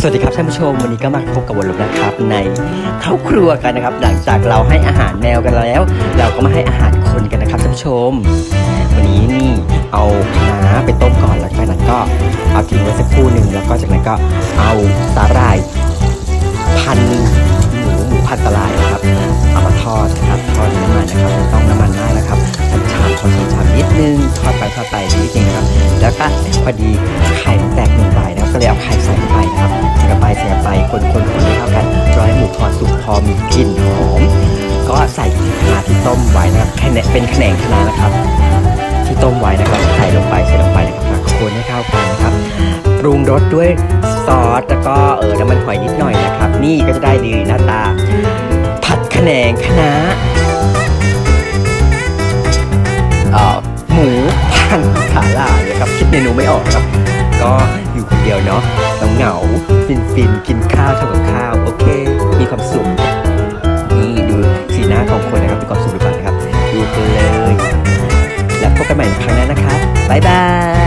สวัสดีครับท่านผู้ชมวันนี้ก็มาพบกับวนลบนะครับในเข้าครัวกันนะครับ หลังจากเราให้อาหารแมวกันแล้ว เราก็มาให้อาหารคนกันนะครับท่านผู้ชม วันนี้นี่เอาคะน้าไปต้มก่อนแล้วจากนั้นก็เอาทิ้งไว้สักครู่หนึ่งแล้วก็จากนั้นก็เอาสาหร่ายพันหมูหมูพันตะลายนะครับเอามาทอดนะครับทอดนน้ำมันนะครับไม่ต้องน้ำมันมากนะครับชามๆพอชามนิดนึงทอดไปทอดไปนิดนึงนะครับแล้วก็พอดีไข่มันแตกหนึ่งใบนะครับก็เลยเอาไข่ใส่ลงไปนะครับ ใส่ลงไปใส่ลงไปคนคนคนให้เข้ากันรอให้หมูพอสุกพอมีกลิ่นหอมก็ใส่คะน้าที่ต้มไว้นะครับแค่นี้เป็นแขนงคะน้านะครับ ที่ต้มไว้นะครับใส่ลงไปใส่ลงไปนะครับคนให้เข้ากันนะครับปรุงรสด้วยซอสแล้วก็เออน้ำมันหอยนิดหน่อยนะครับ นี่ก็จะได้ดีหน้าตา ผัดแขนงคะน้าเอ่อหมูพันขาลายนะครับคิดเมนูไม่ออกครับ ก็ คนเดียวเนาะเหงาฟินฟินๆกินข้าวทำกับข้าว โอเค มีความสุข นี่ดูสีหน้าของคนนะครับ มีความสุขหรือเปล่านะครับ ดูกันเลย แล้วพบกันใหม่ครั้งหน้านะครับ บ๊ายบาย